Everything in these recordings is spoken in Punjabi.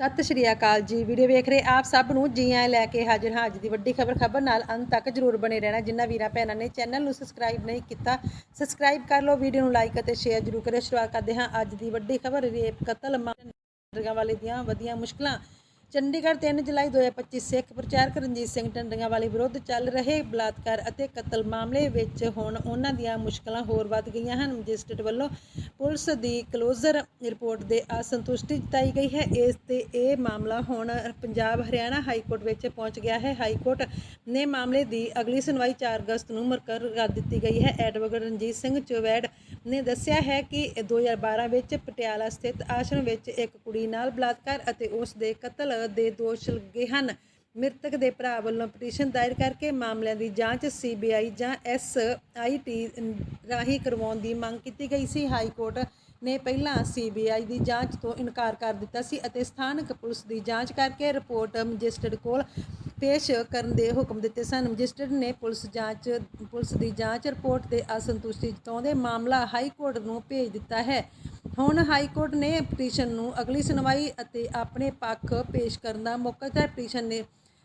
ਸਤਿ ਸ਼੍ਰੀ ਅਕਾਲ ਜੀ। ਵੀਡੀਓ ਵੇਖ ਰਹੇ ਆਪ ਸਭ ਨੂੰ ਜੀ ਆਇਆਂ ਲੈ ਕੇ ਹਾਜ਼ਰ ਹਾਂ ਅੱਜ ਦੀ ਵੱਡੀ ਖਬਰ। ਖਬਰ ਨਾਲ ਅੰਤ ਤੱਕ ਜਰੂਰ ਬਣੇ ਰਹਿਣਾ। ਜਿਨ੍ਹਾਂ ਵੀਰਾਂ ਭੈਣਾਂ ਨੇ ਚੈਨਲ ਨੂੰ ਸਬਸਕ੍ਰਾਈਬ ਨਹੀਂ ਕੀਤਾ, ਸਬਸਕ੍ਰਾਈਬ ਕਰ ਲਓ, ਵੀਡੀਓ ਨੂੰ ਲਾਈਕ ਅਤੇ ਸ਼ੇਅਰ ਜਰੂਰ ਕਰਿਓ। ਸ਼ੁਰੂਆਤ ਕਰਦੇ ਹਾਂ ਅੱਜ ਦੀ ਵੱਡੀ ਖਬਰ। ਰੇਪ, ਕਤਲ ਮੰਡਰੀਆਂ ਵਾਲੇ ਦੀਆਂ ਵਧੀਆਂ ਮੁਸ਼ਕਲਾਂ। ਚੰਡੀਗੜ੍ਹ 3 ਜੁਲਾਈ 2025 ਸਿੱਖ ਪ੍ਰਚਾਰਕ ਰਣਜੀਤ ਸਿੰਘ ਟੰਡੀਆਂ ਵਾਲੇ ਵਿਰੁੱਧ ਚੱਲ ਰਹੇ ਬਲਾਤਕਾਰ ਅਤੇ ਕਤਲ ਮਾਮਲੇ ਵਿੱਚ ਹੁਣ ਉਹਨਾਂ ਦੀਆਂ ਮੁਸ਼ਕਲਾਂ ਹੋਰ ਵੱਧ ਗਈਆਂ ਹਨ। ਮੈਜਿਸਟਰੇਟ ਵੱਲੋਂ ਪੁਲਿਸ ਦੀ ਕਲੋਜ਼ਰ ਰਿਪੋਰਟ ਦੇ ਅਸੰਤੁਸ਼ਟੀ ਜਤਾਈ ਗਈ ਹੈ। ਇਸ ਤੇ ਇਹ ਮਾਮਲਾ ਹੁਣ ਪੰਜਾਬ ਹਰਿਆਣਾ ਹਾਈ ਕੋਰਟ ਵਿੱਚ ਪਹੁੰਚ ਗਿਆ ਹੈ। ਹਾਈ ਕੋਰਟ ਨੇ ਮਾਮਲੇ ਦੀ ਅਗਲੀ ਸੁਣਵਾਈ 4 ਅਗਸਤ ਨੂੰ ਮੁਕਰਰ ਕਰ ਦਿੱਤੀ ਗਈ ਹੈ। ਐਡਵੋਕੇਟ ਰਣਜੀਤ ਸਿੰਘ ਚੋਵੈਡ ਨੇ ਦੱਸਿਆ ਹੈ ਕਿ 2012 ਵਿੱਚ ਪਟਿਆਲਾ ਸਥਿਤ ਆਸ਼ਰਮ ਵਿੱਚ ਇੱਕ ਕੁੜੀ ਨਾਲ ਬਲਾਤਕਾਰ ਅਤੇ ਉਸ ਦੇ ਕਤਲ ਦੇ ਦੋਸ਼ ਲੱਗੇ ਹਨ। ਮ੍ਰਿਤਕ ਦੇ ਭਰਾ ਵੱਲੋਂ ਪਟੀਸ਼ਨ ਦਾਇਰ ਕਰਕੇ ਮਾਮਲਿਆਂ ਦੀ ਜਾਂਚ ਸੀਬੀਆਈ ਜਾਂ ਐਸਆਈਟੀ ਰਾਹੀਂ ਕਰਵਾਉਣ ਦੀ ਮੰਗ ਕੀਤੀ ਗਈ ਸੀ। ਹਾਈ ਕੋਰਟ ਨੇ ਪਹਿਲਾਂ ਸੀਬੀਆਈ ਦੀ ਜਾਂਚ ਤੋਂ ਇਨਕਾਰ ਕਰ ਦਿੱਤਾ ਸੀ ਅਤੇ ਸਥਾਨਕ ਪੁਲਿਸ ਦੀ ਜਾਂਚ ਕਰਕੇ ਰਿਪੋਰਟ ਮੈਜਿਸਟਰੇਟ ਕੋਲ ਪੇਸ਼ ਕਰਨ ਦੇ ਹੁਕਮ ਦਿੱਤੇ ਸਨ। ਮੈਜਿਸਟਰੇਟ ਨੇ ਪੁਲਿਸ ਜਾਂਚ, ਪੁਲਿਸ ਦੀ ਜਾਂਚ ਰਿਪੋਰਟ ਤੇ ਅਸੰਤੁਸ਼ਟੀ ਜਤਾਉਂਦੇ ਮਾਮਲਾ ਹਾਈ ਕੋਰਟ ਨੂੰ ਭੇਜ ਦਿੱਤਾ ਹੈ। ਹੁਣ ਹਾਈ ਕੋਰਟ ਨੇ ਪਟੀਸ਼ਨ ਨੂੰ ਅਗਲੀ ਸੁਣਵਾਈ ਅਤੇ ਆਪਣੇ ਪੱਖ ਪੇਸ਼ ਕਰਨ ਦਾ ਮੌਕਾ ਦਿੱਤਾ। ਪਟੀਸ਼ਨ ਨੇ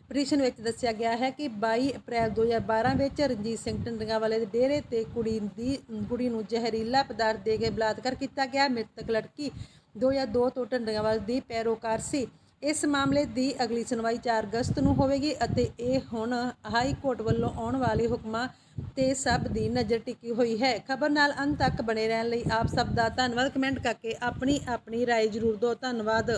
ਪਟੀਸ਼ਨ ਵਿੱਚ ਦੱਸਿਆ ਗਿਆ ਹੈ ਕਿ 22 ਅਪ੍ਰੈਲ 2012 ਵਿੱਚ ਰਣਜੀਤ ਸਿੰਘ ਢਿੰਡਰਾਂ ਵਾਲੇ ਦੇ ਡੇਰੇ ਤੇ ਕੁੜੀ ਦੀ ਕੁੜੀ ਨੂੰ ਜ਼ਹਿਰੀਲਾ ਪਦਾਰਥ ਦੇ ਕੇ ਬਲਾਤਕਾਰ ਕੀਤਾ ਗਿਆ। ਮ੍ਰਿਤਕ ਲੜਕੀ 2002 ਤੋਂ ਢਿੰਡਰਾਂ ਵਾਲੇ ਦੀ ਪੈਰੋਕਾਰ ਸੀ। ਇਸ ਮਾਮਲੇ ਦੀ ਅਗਲੀ ਸੁਣਵਾਈ 4 ਅਗਸਤ ਨੂੰ ਹੋਵੇਗੀ ਅਤੇ ਇਹ ਹੁਣ ਹਾਈ ਕੋਰਟ ਵੱਲੋਂ ਆਉਣ ਵਾਲੇ ਹੁਕਮਾਂ ਤੇ ਸਭ ਦੀ ਨਜ਼ਰ ਟਿਕੀ ਹੋਈ ਹੈ ਖਬਰ ਨਾਲ ਅੰਤ ਤੱਕ ਬਣੇ ਰਹਿਣ ਲਈ ਆਪ ਸਭ ਦਾ ਧੰਨਵਾਦ ਕਮੈਂਟ ਕਰਕੇ ਆਪਣੀ ਆਪਣੀ رائے ਜ਼ਰੂਰ ਦਿਓ ਧੰਨਵਾਦ